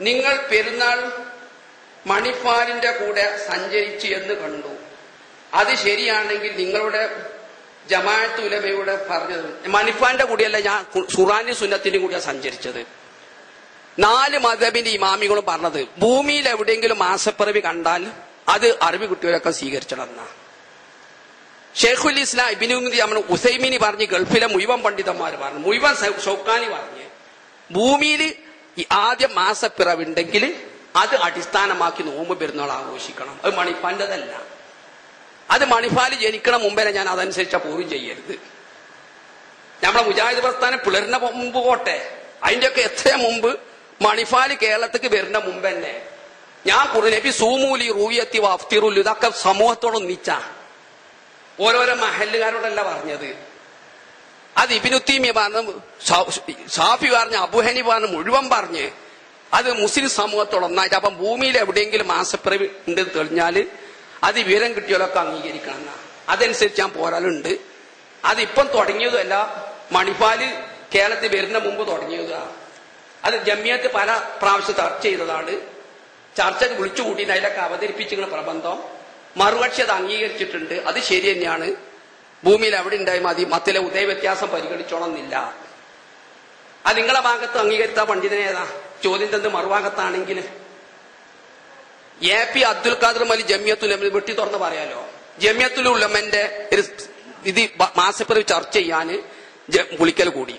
നിങ്ങൾ പെരുന്നാൾ മണിപ്പാലിന്റെ കൂടെ സഞ്ചരിച്ചു എന്ന് കണ്ടു. അത് ശരിയാണെങ്കിൽ നിങ്ങളുടെ ജമാഅത്ത് ഉലമയുടെ പറഞ്ഞത് മണിപ്പാലിന്റെ കൂടെയല്ല ഞാൻ സുറാനി സുന്നത്തിന്റെ കൂടെയാണ് സഞ്ചരിച്ചത്. നാല് മതബിന്റെ ഇമാമികളും പറഞ്ഞത് ഭൂമിയിൽ എവിടെയെങ്കിലും മാസപ്പിറവി കണ്ടാൽ അത് അറിവ് കുട്ടികളൊക്കെ സ്വീകരിച്ചണമെന്ന. ഷെയ്ഖുൽ ഇസ്ലാം ഇബിനുമതി അമ്മ ഉസൈമിനി പറഞ്ഞ് ഗൾഫിലെ മുഴുവൻ പണ്ഡിതന്മാർ പറഞ്ഞു മുഴുവൻ ഷൌക്കാനി പറഞ്ഞ് ഭൂമിയിൽ ഈ ആദ്യ മാസപ്പിറവുണ്ടെങ്കിൽ അത് അടിസ്ഥാനമാക്കി നോമ്പ് പെരുന്നാൾ ആഘോഷിക്കണം. അത് മണിപ്പാന്റെതല്ല അത് മണിപ്പാൽ ജനിക്കണ മുമ്പേ ഞാൻ അതനുസരിച്ച പൂർവം ചെയ്യരുത്. നമ്മളെ മുജാഹിദ് പ്രസ്ഥാനം പിളരുന്ന മുമ്പ് പോട്ടെ. അതിന്റെയൊക്കെ എത്ര മുമ്പ്? മണിഫാൽ കേരളത്തിക്ക് വരുന്ന മുമ്പ് തന്നെ ഞാൻ കുറുനബി സൂമൂലി റൂയത്തി വാഫ്തിറുല്ലു ഇതൊക്കെ സമൂഹത്തോടൊന്നിച്ച. ഓരോരോ മഹല്ലുകാരോടല്ല പറഞ്ഞത്. അത് ഇബിനുത്തീമിയ പറഞ്ഞ ഷാഫി പറഞ്ഞ അബുഹനി പറഞ്ഞ മുഴുവൻ പറഞ്ഞ്. അത് മുസ്ലിം സമൂഹത്തോട് ഒന്നായിട്ട്. അപ്പം ഭൂമിയിൽ എവിടെയെങ്കിലും മാസപ്പിറവി ഉണ്ട് തെളിഞ്ഞാൽ അത് വിവരം കിട്ടിയാലൊക്കെ അംഗീകരിക്കണം അതനുസരിച്ച് ഞാൻ പോരാലുണ്ട്. അതിപ്പം തുടങ്ങിയതല്ല മണിപ്പാൽ കേരളത്തിൽ വരുന്ന മുമ്പ് തുടങ്ങിയതാ. അത് ജമ്മിയത്ത് പല പ്രാവശ്യം ചർച്ച ചെയ്തതാണ്. ചർച്ച വിളിച്ചു കൂട്ടിയിട്ട് അതിലൊക്കെ അവതരിപ്പിച്ചിരിക്കുന്ന പ്രബന്ധം. മറുപക്ഷി അത് അംഗീകരിച്ചിട്ടുണ്ട്. അത് ശരി തന്നെയാണ്. ഭൂമിയിൽ അവിടെ ഉണ്ടായി മതി. മത്തിലെ ഉദയ വ്യത്യാസം പരിഗണിച്ചോണമെന്നില്ല ആ നിങ്ങളെ ഭാഗത്ത് അംഗീകരിച്ച പണ്ഡിതനെ ഏതാ? ചോദ്യം തന്ന് മറുഭാഗത്താണെങ്കിൽ. എ പി അബ്ദുൽ ഖാദർ മലി ജമ്യത്തുൽ വെട്ടി തുറന്ന് പറയാലോ. ജമ്യത്തുൽ ഉലമന്റെ ഒരു ഇത് മാസപ്പിറവി ചർച്ച ചെയ്യാന് വിളിക്കൽ കൂടി.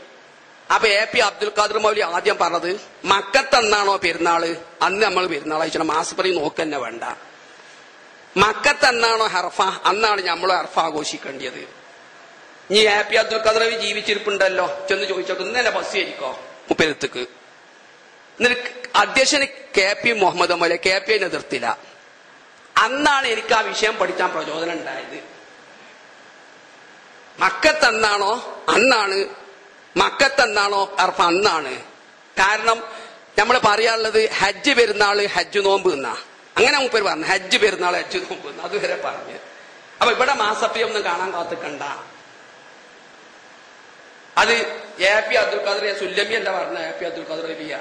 അപ്പൊ എ പി അബ്ദുൽ ഖാദർ മൗലി ആദ്യം പറഞ്ഞത് മക്കത്തെന്നാണോ പെരുന്നാൾ? അന്ന് നമ്മൾ പെരുന്നാൾ അയച്ചാൽ മാസപ്പിറവി നോക്കന്നെ വേണ്ട. മക്കത്തെന്നാണോ ഹർഫ? അന്നാണ് നമ്മൾ ഹർഫ ആഘോഷിക്കേണ്ടത് നീ ഹാപ്പി അബ്ദുൽ കദറവി ജീവിച്ചിരിപ്പുണ്ടല്ലോ? ചെന്ന് ചോദിച്ചോക്ക് ഇന്നലെ ബസ് ആയിരിക്കോ? മുപ്പരത്തേക്ക്. എന്നിട്ട് അധ്യക്ഷന് കെ പി മുഹമ്മദ് മോലെ കെ പി എതിർത്തില്ല. അന്നാണ് എനിക്ക് ആ വിഷയം പഠിക്കാൻ പ്രചോദനം ഉണ്ടായത്. മക്കത്തെന്നാണോ? അന്നാണ്. മക്കത്തെന്നാണോ? അർഫ അന്നാണ്. കാരണം നമ്മൾ പറയാനുള്ളത് ഹജ്ജ് പെരുന്നാൾ ഹജ്ജ് നോമ്പ് എന്നാ. അങ്ങനെ മൂപ്പര് പറഞ്ഞു ഹജ്ജ് പെരുന്നാൾ ഹജ്ജ് നോക്കുന്നു അതുവരെ പറഞ്ഞു. അപ്പൊ ഇവിടെ മാസപ്പി ഒന്നും കാണാൻ കാത്തിക്കണ്ട. അത് എ പി അബ്ദുൽ ഖാദർ സുല്ലമി അല്ല പറഞ്ഞ? A P Abdul Khader Rabia